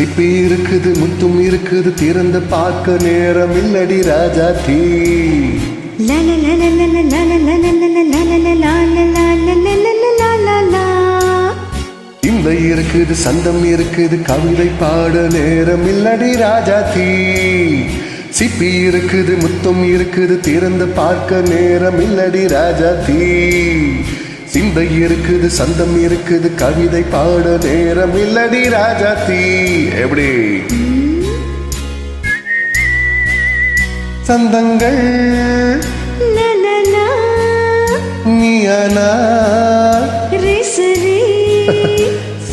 சிப்பி இருக்குது முத்தும் இருக்குது திறந்து பார்க்க நேரம் இல்லடி ராஜா தீ இல்லை இருக்குது சந்தம் இருக்குது கவிதை பாட நேரம் இல்லடி ராஜா தீ சிப்பி இருக்குது முத்தம் இருக்குது திறந்து பார்க்க நேரம் இல்லடி ராஜா தீ சிந்தை இருக்குது சந்தம் இருக்குது கவிதை பாட நேரம் இல்லடி ராஜா தீ எப்படி? சந்தங்கள். நீயானா.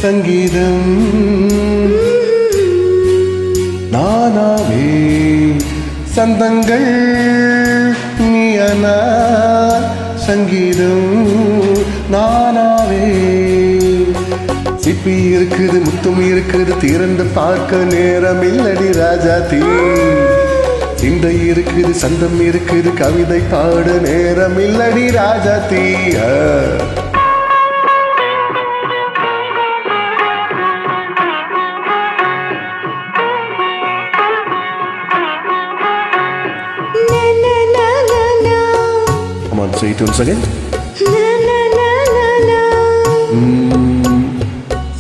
சங்கீதம். நானாவே. சந்தங்கள். நீயனா சங்கீதம். சிப்பி இருக்குது முத்தும் இருக்குது திறந்து பார்க்க நேரம் இல்லடி ராஜா தீ இந்த இருக்குது சந்தம் இருக்குது கவிதை பாட நேரம் இல்லடி ராஜா தீ. Come on, say it once again.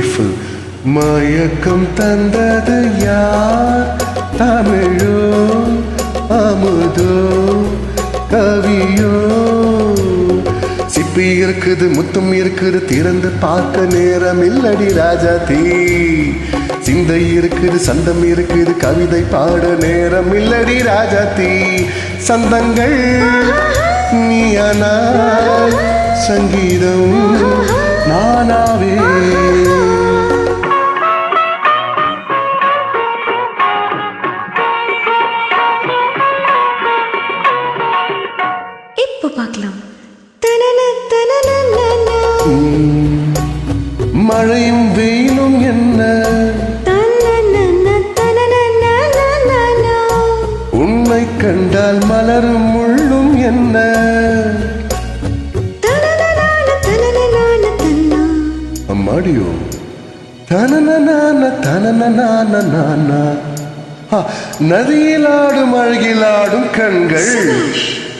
Beautiful மயக்கம் தந்தது யார்? தமிழோ அமுதோ கவியோ? சிப்பி இருக்குது முத்தம் இருக்குது திறந்து பார்க்க நேரம் இல்லடி ராஜா தீ. சிந்தை இருக்குது சந்தம் இருக்குது கவிதை பாட நேரம் இல்லடி ராஜா தீ. சந்தங்கள் நீயானா சங்கீதம் நானாவே. உன்னை கண்டால் மலரும் முள்ளும் என்ன? அம்மாடியோ தனநனான தனநனான நானா? நதியில் ஆடும் அழகில் ஆடும் கண்கள்.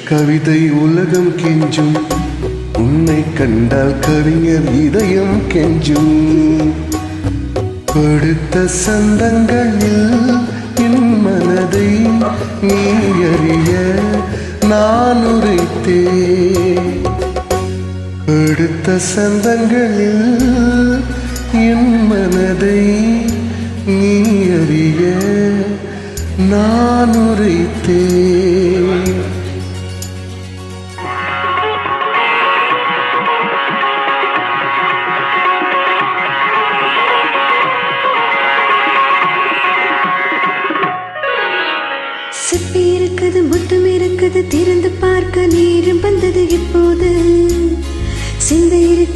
கவிதை உலகம் கெஞ்சும். உன்னை கண்டால் கவிஞர் இதயம் கெஞ்சும். படுத்த சந்தங்களில் நீ அறிய நான் உரைத்தேன். எடுத்த சந்தங்களில் என் மனதை நீ அறிய நான் உரைத்தேன்.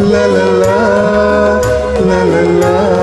la la la la la la.